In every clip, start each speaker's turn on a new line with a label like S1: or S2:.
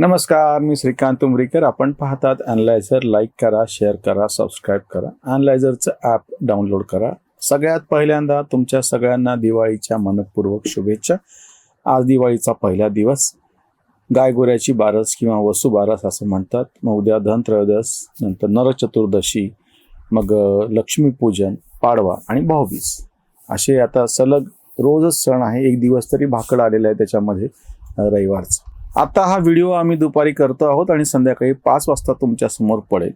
S1: नमस्कार मी श्रीकांत उमरीकर. आपण पाहतात अनलायझर लाईक करा शेअर करा सबस्क्राईब करा. अनलायझरचं ॲप डाउनलोड करा. सगळ्यात पहिल्यांदा तुमच्या सगळ्यांना दिवाळीच्या मनपूर्वक शुभेच्छा. आज दिवाळीचा पहिला दिवस. गायगोऱ्याची बारस किंवा वसू बारस असं म्हणतात. मग उद्या धनत्रयोदश नंतर नरचतुर्दशी मग लक्ष्मीपूजन पाडवा आणि भाऊबीज. असे आता सलग रोजच सण आहे. एक दिवस तरी भाकड आलेला आहे त्याच्यामध्ये रविवारचं रविवारचा. आता हा व्हिडिओ आम्ही दुपारी करतो आहोत आणि संध्याकाळी पाच वाजता तुमच्यासमोर पडेल.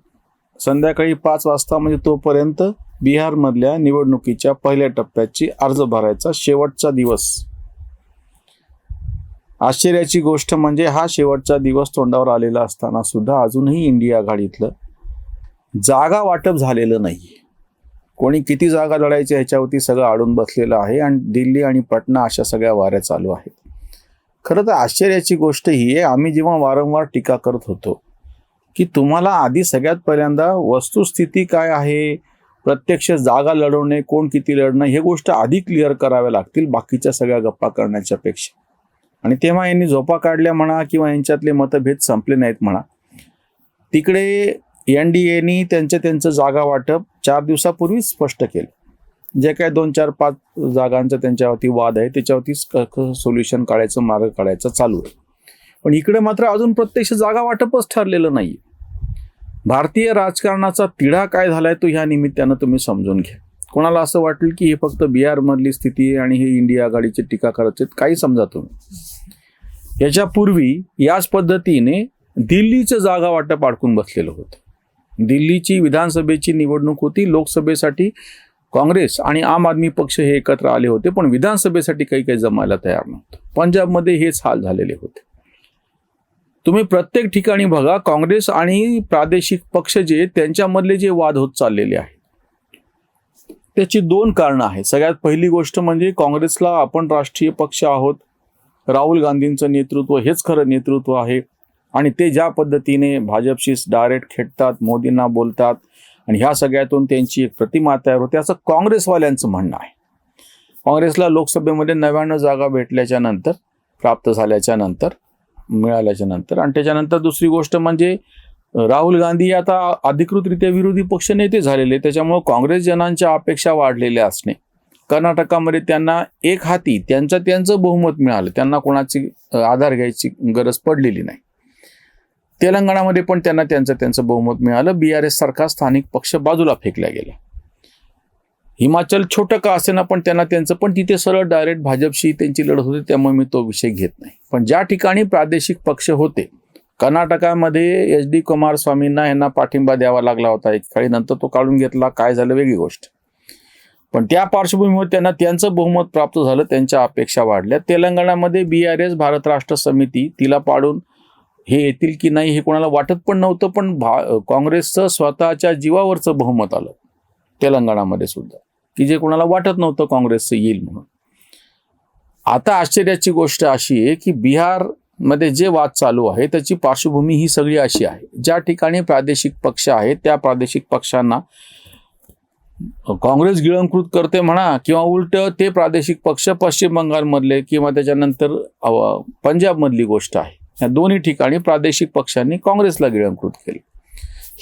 S1: संध्याकाळी पाच वाजता म्हणजे तोपर्यंत बिहारमधल्या निवडणुकीच्या पहिल्या टप्प्याची अर्ज भरायचा शेवटचा दिवस. आश्चर्याची गोष्ट म्हणजे हा शेवटचा दिवस तोंडावर आलेला असताना सुद्धा अजूनही इंडिया आघाडीतलं जागा वाटप झालेलं नाही. कोणी किती जागा लढायच्या ह्याच्यावरती सगळं आडून बसलेलं आहे आणि दिल्ली आणि पटना अशा सगळ्या वाऱ्या चालू आहेत. खरं तर आश्चर्याची गोष्ट ही आहे आम्ही जेव्हा वारंवार टीका करत होतो की तुम्हाला आधी सगळ्यात पहिल्यांदा वस्तुस्थिती काय आहे प्रत्यक्ष जागा लढवणे कोण किती लढणं हे गोष्ट आधी क्लिअर कराव्या लागतील बाकीच्या सगळ्या गप्पा करण्याच्या पेक्षा. आणि तेव्हा यांनी झोपा काढल्या म्हणा किंवा यांच्यातले मतभेद संपले नाहीत म्हणा. तिकडे एन डी एनी त्यांचं त्यांचं जागा वाटप चार दिवसापूर्वीच स्पष्ट केलं. जे काय दोन चार पाच जागांचा त्यांच्यावरती वाद आहे त्याच्यावरती सोल्युशन काढायचं मार्ग काढायचं चालू आहे. पण इकडे मात्र अजून प्रत्यक्ष जागा वाटपच ठरलेलं नाही भारतीय राजकारणाचा तिढा काय झालाय तो ह्या निमित्तानं तुम्ही समजून घ्या. कोणाला असं वाटेल की हे फक्त बिहारमधली स्थिती आहे आणि हे इंडिया आघाडीचे टीका करत आहेत काही समजा तुम्ही. याच्यापूर्वी याच पद्धतीने दिल्लीचं जागा वाटप अडकून बसलेलं होतं. दिल्लीची विधानसभेची निवडणूक होती लोकसभेसाठी काँग्रेस आणि आम आदमी पक्ष हे एकत्र आले होते पण विधानसभेसाठी काही काही जमायला तयार नव्हतं. पंजाबमध्ये हेच हाल झालेले होते. तुम्ही प्रत्येक ठिकाणी बघा काँग्रेस आणि प्रादेशिक पक्ष जे त्यांच्यामधले जे वाद होत चाललेले आहेत त्याची दोन कारणं आहेत. सगळ्यात पहिली गोष्ट म्हणजे काँग्रेसला आपण राष्ट्रीय पक्ष आहोत राहुल गांधींचं नेतृत्व हेच खरं नेतृत्व आहे. आणि ते ज्या पद्धतीने भाजपशी डायरेक्ट खेळतात मोदींना बोलतात आणि ह्या सगळ्यातून त्यांची एक प्रतिमा तयार होते. असं काँग्रेसवाल्यांचं म्हणणं आहे. काँग्रेसला लोकसभेमध्ये नव्याण्णव जागा भेटल्याच्या नंतर प्राप्त झाल्याच्यानंतर मिळाल्याच्या नंतर आणि त्याच्यानंतर दुसरी गोष्ट म्हणजे राहुल गांधी आता अधिकृतरित्या विरोधी पक्ष नेते झालेले त्याच्यामुळे काँग्रेस जनांच्या अपेक्षा वाढलेल्या असणे कर्नाटकामध्ये त्यांना एक हाती त्यांचं त्यांचं बहुमत मिळालं त्यांना कोणाची आधार घ्यायची गरज पडलेली नाही. तेलंगणामध्ये पण त्यांना त्यांचं त्यांचं बहुमत मिळालं. बी आर एस सारखा स्थानिक पक्ष बाजूला फेकला गेला. हिमाचल छोटं का असेना पण त्यांना त्यांचं पण तिथे सरळ डायरेक्ट भाजपशी त्यांची लढत होती त्यामुळे मी तो विषय घेत नाही. पण ज्या ठिकाणी प्रादेशिक पक्ष होते कर्नाटकामध्ये एच डी कुमारस्वामींना यांना पाठिंबा द्यावा लागला होता. एक काळी नंतर तो काढून घेतला. काय झालं? वेगळी गोष्ट. पण त्या पार्श्वभूमीवर त्यांना त्यांचं बहुमत प्राप्त झालं. त्यांच्या अपेक्षा वाढल्या. तेलंगणामध्ये B R S Bharat Rashtra Samiti तिला पाडून हे येतील की नाही हे कोणाला वाटत पण नव्हतं पण भा काँग्रेसचं स्वतःच्या जीवावरचं बहुमत आलं. तेलंगणामध्ये सुद्धा. की जे कोणाला वाटत नव्हतं काँग्रेसचं येईल म्हणून. आता आश्चर्याची गोष्ट अशी आहे की बिहारमध्ये जे वाद चालू आहे त्याची पार्श्वभूमी ही सगळी अशी आहे. ज्या ठिकाणी प्रादेशिक पक्ष आहेत त्या प्रादेशिक पक्षांना काँग्रेस गिळंकृत करते म्हणा किंवा उलट ते प्रादेशिक पक्ष पश्चिम बंगालमधले किंवा त्याच्यानंतर पंजाबमधली गोष्ट आहे. या दोन्ही ठिकाणी प्रादेशिक पक्षांनी काँग्रेसला गिळंकृत केले.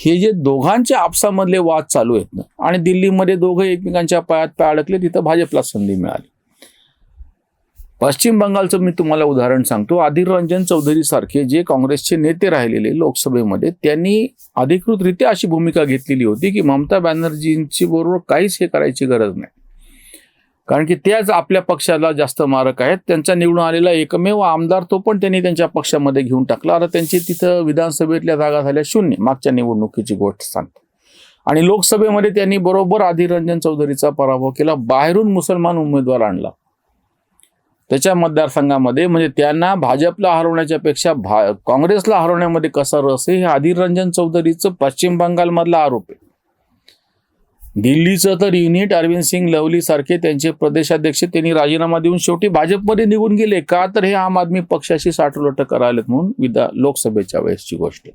S1: हे जे दोघांच्या आपसामधले वाद चालू आहेत ना आणि दिल्लीमध्ये दोघं एकमेकांच्या पायात पाय अडकले तिथं भाजपला संधी मिळाली. पश्चिम बंगालचं मी तुम्हाला उदाहरण सांगतो. अधीर रंजन चौधरी सारखे जे काँग्रेसचे नेते राहिलेले लोकसभेमध्ये त्यांनी अधिकृतरित्या अशी भूमिका घेतलेली होती की ममता बॅनर्जींची बरोबर काहीच हे करायची गरज नाही. कारण की त्याच आपल्या पक्षाला जास्त मारक आहेत. त्यांचा निवडून आलेला एकमेव आमदार तो पण त्यांनी त्यांच्या पक्षामध्ये घेऊन टाकला. आता त्यांची तिथं विधानसभेतल्या जागा झाल्या शून्य. मागच्या निवडणुकीची गोष्ट सांगतो. आणि लोकसभेमध्ये त्यांनी बरोबर अधीर रंजन चौधरीचा पराभव केला. बाहेरून मुसलमान उमेदवार आणला. त्याच्या मतदारसंघामध्ये म्हणजे त्यांना भाजपला हरवण्याच्या पेक्षा भा काँग्रेसला हरवण्यामध्ये कसा रस आहे? हे अधीर रंजन चौधरीचं पश्चिम बंगालमधला आरोप आहे. दिल्लीचं तर युनिट अरविंद सिंग लवली सारखे त्यांचे प्रदेशाध्यक्ष त्यांनी राजीनामा देऊन शेवटी भाजपमध्ये निघून गेले. का तर हे आम आदमी पक्षाशी साठलोट करायलेत म्हणून विधा लोकसभेच्या वेळेसची गोष्ट.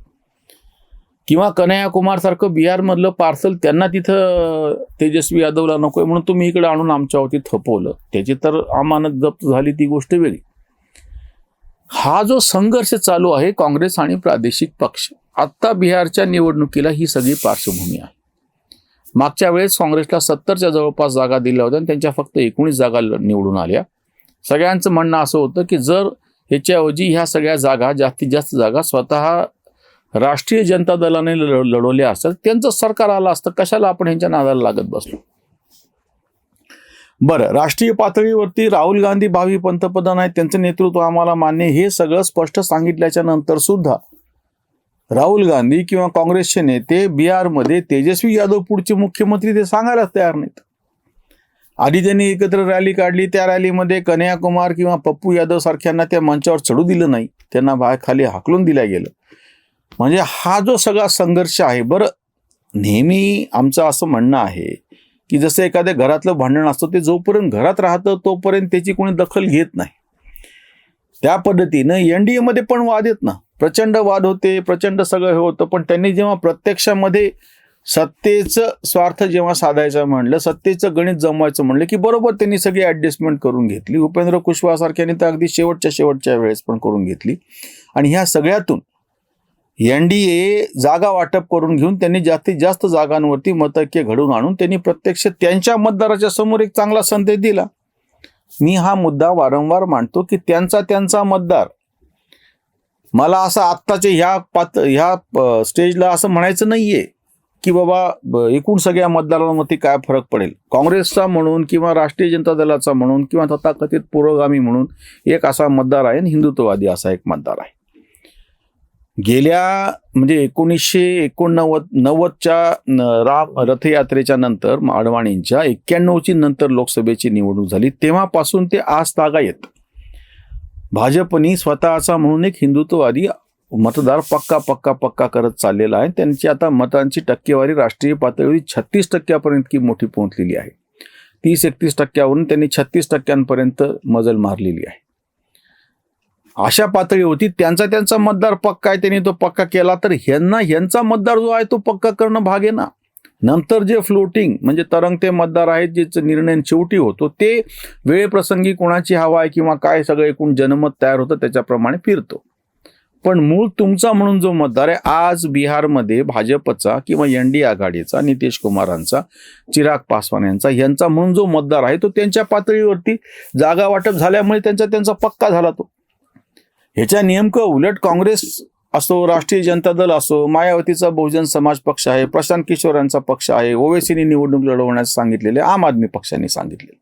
S1: किंवा कन्हैया कुमार सारखं बिहारमधलं पार्सल त्यांना तिथं तेजस्वी यादवला नकोय म्हणून तुम्ही इकडे आणून आमच्यावरती थपवलं. त्याची तर अमानत जप्त झाली ती गोष्ट वेगळी. हा जो संघर्ष चालू आहे काँग्रेस आणि प्रादेशिक पक्ष आत्ता बिहारच्या निवडणुकीला ही सगळी पार्श्वभूमी आहे. मागच्या वेळेस काँग्रेसला सत्तरच्या जवळपास जागा दिल्या होत्या आणि त्यांच्या फक्त एकोणीस जागा निवडून आल्या. सगळ्यांचं म्हणणं असं होतं की जर ह्याच्याऐवजी ह्या सगळ्या जागा जास्तीत जास्त जागा स्वतः राष्ट्रीय जनता दलाने लढवल्या असतात त्यांचं सरकार आलं असतं कशाला आपण ह्यांच्या नादाला लागत बसलो? बरं राष्ट्रीय पातळीवरती राहुल गांधी भावी पंतप्रधान आहेत त्यांचं नेतृत्व आम्हाला मान्य हे सगळं स्पष्ट सांगितल्याच्या नंतर सुद्धा राहुल गांधी किंवा काँग्रेसचे नेते बिहारमध्ये तेजस्वी यादव पुढचे मुख्यमंत्री ते सांगायलाच तयार नाहीत. आधी त्यांनी एकत्र रॅली काढली त्या रॅलीमध्ये कन्याकुमार किंवा पप्पू यादव सारख्यांना त्या मंचावर चढू दिलं नाही. त्यांना बाहेर खाली हाकलून दिलं गेलं. म्हणजे हा जो सगळा संघर्ष आहे बरं नेहमी आमचं असं म्हणणं आहे की जसं एखाद्या घरातलं भांडण असतं ते जोपर्यंत घरात राहतं तोपर्यंत त्याची कोणी दखल घेत नाही. त्या पद्धतीनं एन डी एमध्ये पण वाद येत ना. प्रचंड वाद होते प्रचंड सगळं हे होतं पण त्यांनी जेव्हा प्रत्यक्षामध्ये सत्तेचं स्वार्थ जेव्हा साधायचं म्हणलं सत्तेचं गणित जमवायचं म्हणलं की बरोबर त्यांनी सगळी ॲडजस्टमेंट करून घेतली. उपेंद्र कुशवासारख्याने तर अगदी शेवटच्या शेवटच्या वेळेस पण करून घेतली. आणि ह्या सगळ्यातून एन डी ए जागा वाटप करून घेऊन त्यांनी जास्तीत जास्त जागांवरती मतक्य घडून आणून त्यांनी प्रत्यक्ष त्यांच्या मतदाराच्या समोर एक चांगला संदेश दिला. मी हा मुद्दा वारंवार मांडतो की त्यांचा त्यांचा मतदार मला असं आत्ताच्या ह्या पात ह्या स्टेजला असं म्हणायचं नाहीये की बाबा एकूण सगळ्या मतदारांमध्ये काय फरक पडेल? काँग्रेसचा म्हणून किंवा राष्ट्रीय जनता दलाचा म्हणून किंवा तथाकथित पुरोगामी म्हणून एक असा मतदार आहे आणि हिंदुत्ववादी असा एक मतदार आहे. गेल्या म्हणजे एकोणीसशे एकोणनव्वद नव्वदच्या राम रथयात्रेच्या नंतर अडवाणींच्या एक्क्याण्णवची नंतर लोकसभेची निवडणूक झाली. तेव्हापासून ते आज तागा येत भाजपनी स्वतःचा म्हणून एक हिंदुत्ववादी मतदार पक्का पक्का पक्का करत चाललेला आहे. त्यांची आता मतांची टक्केवारी राष्ट्रीय पातळीवर छत्तीस टक्क्यापर्यंत की मोठी पोहोचलेली आहे. तीस एकतीस टक्क्यावरून त्यांनी छत्तीस टक्क्यांपर्यंत मजल मारलेली आहे. अशा पातळीवरती त्यांचा त्यांचा मतदार पक्का आहे त्यांनी तो पक्का केला तर ह्यांना ह्यांचा मतदार जो आहे तो पक्का करणं भाग आहे ना. नंतर जे फ्लोटिंग म्हणजे तरंगते मतदार आहेत जे निर्णय शेवटी होतो ते वेळप्रसंगी कोणाची हवा आहे किंवा काय सगळं एकूण जनमत तयार होतं त्याच्याप्रमाणे फिरतो. पण मूळ तुमचा म्हणून जो मतदार आहे आज बिहारमध्ये भाजपचा किंवा एन डी आघाडीचा नितीश कुमारांचा चिराग पासवान यांचा यांचा म्हणून जो मतदार आहे तो त्यांच्या पातळीवरती जागा वाटप झाल्यामुळे त्यांचा त्यांचा पक्का झाला तो. ह्याच्या नेमकं उलट काँग्रेस असो राष्ट्रीय जनता दल असो मायावतीचा बहुजन समाज पक्ष आहे प्रशांत किशोर यांचा पक्ष आहे ओवेसीने निवडणूक लढवण्यास सांगितलेले आम आदमी पक्षाने सांगितले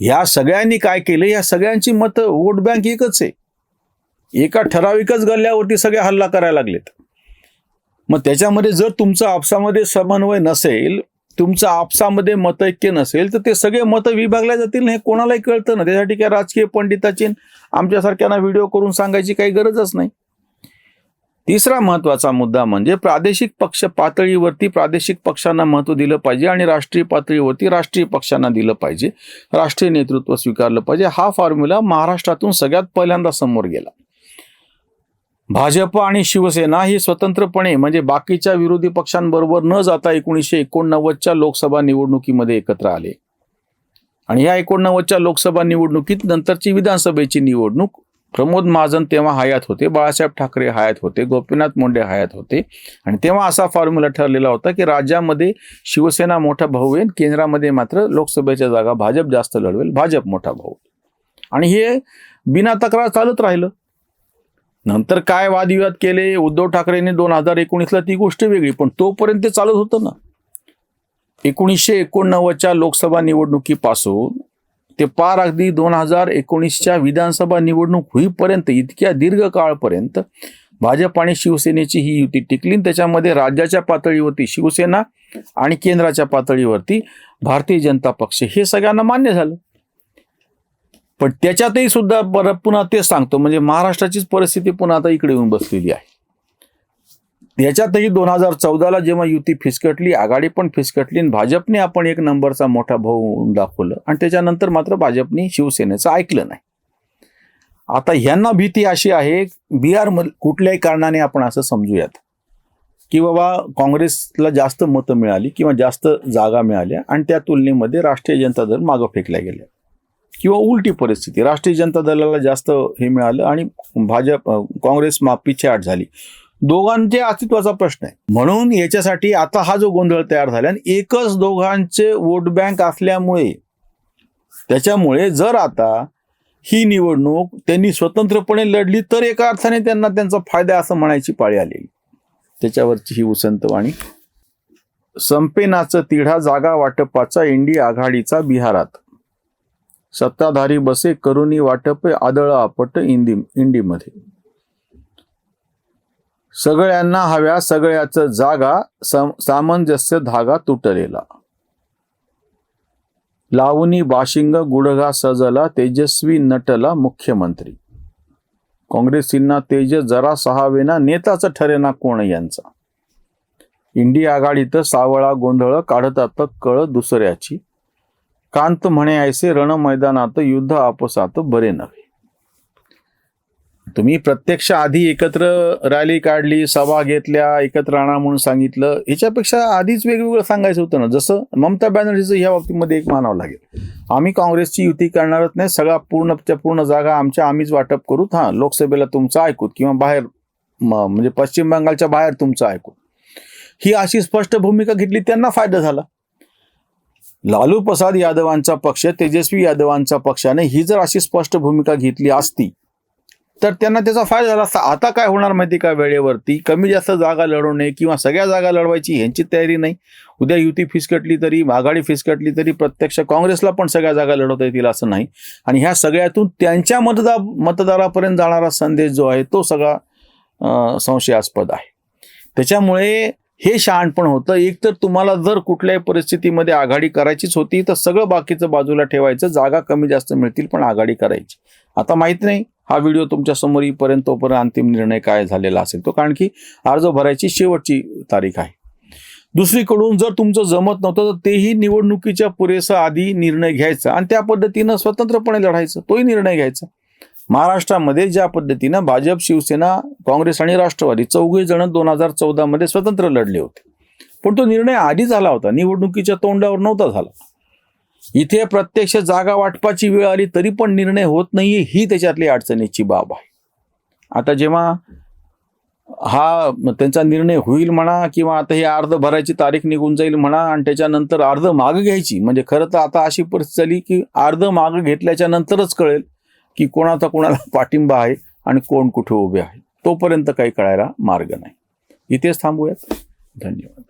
S1: ह्या सगळ्यांनी काय केलं? या सगळ्यांची मतं वोट बँक एकच आहे. एका ठराविकच गल्ल्यावरती सगळे हल्ला करायला लागलेत. मग त्याच्यामध्ये जर तुमचा आपसामध्ये समन्वय नसेल तुमचं आपसामध्ये मतैक्य नसेल तर ते सगळे मतं विभागल्या जातील हे कोणालाही कळतं ना? त्यासाठी काय राजकीय पंडिताची आमच्यासारख्यांना व्हिडिओ करून सांगायची काही गरजच नाही. तिसरा महत्त्वाचा मुद्दा म्हणजे प्रादेशिक पक्ष पातळीवरती प्रादेशिक पक्षांना महत्त्व दिलं पाहिजे आणि राष्ट्रीय पातळीवरती राष्ट्रीय पक्षांना दिलं पाहिजे. राष्ट्रीय नेतृत्व स्वीकारलं पाहिजे. हा फॉर्म्युला महाराष्ट्रातून सगळ्यात पहिल्यांदा समोर गेला. भाजप आणि शिवसेना ही स्वतंत्रपणे म्हणजे बाकीच्या विरोधी पक्षांबरोबर न जाता एकोणीसशे एकोणनव्वदच्या लोकसभा निवडणुकीमध्ये एकत्र आले. आणि या एकोणनव्वदच्या लोकसभा निवडणुकीत नंतरची विधानसभेची निवडणूक प्रमोद महाजन तेव्हा हयात होते बाळासाहेब ठाकरे हयात होते गोपीनाथ मुंडे हयात होते. आणि तेव्हा असा फॉर्म्युला ठरलेला होता की राज्यामध्ये शिवसेना मोठा भाऊ येईल केंद्रामध्ये मात्र लोकसभेच्या जागा भाजप जास्त लढवेल भाजप मोठा भाऊ आणि हे बिना तक्रार चालत राहिलं. नंतर काय वादविवाद केले? उद्धव ठाकरेंनी दोन हजार एकोणीसला ती गोष्ट वेगळी पण तोपर्यंत ते चालत होतं ना. एकोणीसशे एकोणनव्वदच्या लोकसभा निवडणुकीपासून ते पार अगदी दोन हजार एकोणीसच्या विधानसभा निवडणूक होईपर्यंत इतक्या दीर्घ काळपर्यंत भाजप आणि शिवसेनेची ही युती टिकली आणि त्याच्यामध्ये राज्याच्या पातळीवरती शिवसेना आणि केंद्राच्या पातळीवरती भारतीय जनता पक्ष हे सगळ्यांना मान्य झालं. पण त्याच्यातही सुद्धा परत पुन्हा तेच सांगतो म्हणजे महाराष्ट्राचीच परिस्थिती पुन्हा आता इकडे येऊन बसलेली आहे. याच्यातही दोन हजार चौदाला जेव्हा युती फिसकटली आघाडी पण फिसकटली आणि भाजपने आपण एक नंबरचा मोठा भाऊ होऊन दाखवलं आणि त्याच्यानंतर मात्र भाजपने शिवसेनेचं ऐकलं नाही. आता ह्यांना भीती अशी आहे बिहार कुठल्याही कारणाने आपण असं समजूयात की बाबा काँग्रेसला जास्त मतं मिळाली किंवा जास्त जागा मिळाल्या आणि त्या तुलनेमध्ये राष्ट्रीय जनता दल मागं फेकल्या गेल्या. किंवा उलटी परिस्थिती राष्ट्रीय जनता दलाला जास्त हे मिळालं आणि भाजप काँग्रेस मा पिछेहाट झाली. दोघांच्या अस्तित्वाचा प्रश्न आहे. म्हणून याच्यासाठी आता हा जो गोंधळ तयार झाला आणि एकच दोघांचे वोट बँक असल्यामुळे त्याच्यामुळे जर आता ही निवडणूक त्यांनी स्वतंत्रपणे लढली तर एका अर्थाने त्यांना त्यांचा फायदा असं म्हणायची पाळी आलेली. त्याच्यावरची ही उसंतवाणी संपेनाचं तिढा जागा वाटपाचा इंडिया आघाडीचा बिहारात. सत्ताधारी बसे करुणी वाटप आदळ आपट इंदी इंडीमध्ये सगळ्यांना हव्या सगळ्याच जागा सम- सामंजस्य धागा तुटलेला. लावणी बाशिंग गुडघा सजला तेजस्वी नटला मुख्यमंत्री. काँग्रेसींना तेज जरा सहावेना नेताच ठरेना कोण यांचा? इंडी आघाडीत सावळा गोंधळ काढतात कळ दुसऱ्याची. कांत म्हणे ऐसे रण मैदानात युद्ध आपसात बरे नव्हे. तुम्ही प्रत्यक्ष आधी एकत्र रॅली काढली सभा घेतल्या एकत्र आणा म्हणून सांगितलं ह्याच्यापेक्षा आधीच वेगवेगळं सांगायचं होतं ना. जसं ममता बॅनर्जीचं ह्या बाबतीमध्ये एक मानावं लागेल. आम्ही काँग्रेसची युती करणारच नाही सगळा पूर्णच्या पूर्ण जागा आमच्या आम्हीच वाटप करूत. हां लोकसभेला तुमचं ऐकूत किंवा बाहेर म्हणजे पश्चिम बंगालच्या बाहेर तुमचं ऐकूत. ही अशी स्पष्ट भूमिका घेतली त्यांना फायदा झाला. लालू प्रसाद यादवांचा पक्ष तेजस्वी यादवांचा पक्षाने ही जर अशी स्पष्ट भूमिका घेतली असती तर त्यांना त्याचा फायदा झाला असता. आता काय होणार माहिती का वेळेवरती? कमी जास्त जागा लढवणे किंवा सगळ्या जागा लढवायची ह्यांची तयारी नाही. उद्या युती फिसकटली तरी आघाडी फिसकटली तरी प्रत्यक्ष काँग्रेसला पण सगळ्या जागा लढवता येतील असं नाही. आणि ह्या सगळ्यातून त्यांच्या मतदार मतदारापर्यंत जाणारा संदेश जो आहे तो सगळा संशयास्पद आहे. त्याच्यामुळे हे शहाणपण होतं. एक तर तुम्हाला जर कुठल्याही परिस्थितीमध्ये आघाडी करायचीच होती तर सगळं बाकीचं बाजूला ठेवायचं. जागा कमी जास्त मिळतील पण आघाडी करायची. आता माहीत नाही. हा व्हिडिओ तुमच्यासमोर येईपर्यंत तोपर्यंत अंतिम निर्णय काय झालेला असेल तो कारण की अर्ज भरायची शेवटची तारीख आहे. दुसरीकडून जर तुमचं जमत नव्हतं तर तेही निवडणुकीच्या पुरेसा आधी निर्णय घ्यायचा आणि त्या पद्धतीनं स्वतंत्रपणे लढायचं तोही निर्णय घ्यायचा. महाराष्ट्रामध्ये ज्या पद्धतीनं भाजप शिवसेना काँग्रेस आणि राष्ट्रवादी चौघे जण दोन हजार चौदामध्ये स्वतंत्र लढले होते. पण तो निर्णय आधी झाला होता निवडणुकीच्या तोंडावर नव्हता झाला. इथे प्रत्यक्ष जागा वाटपाची वेळ आली तरी पण निर्णय होत नाहीये ही त्याच्यातली अडचणीची बाब आहे. आता जेव्हा हा त्यांचा निर्णय होईल म्हणा किंवा आता हे अर्ध भरायची तारीख निघून जाईल म्हणा आणि त्याच्यानंतर अर्ध माग घ्यायची म्हणजे खरं तर आता अशी परिस्थिती झाली की अर्ध माग घेतल्याच्या नंतरच कळेल की कोणाचा कोणाला पाठिंबा आहे आणि कोण कुठे उभे आहे. तोपर्यंत काही कळायला मार्ग नाही. इथेच थांबूयात. धन्यवाद.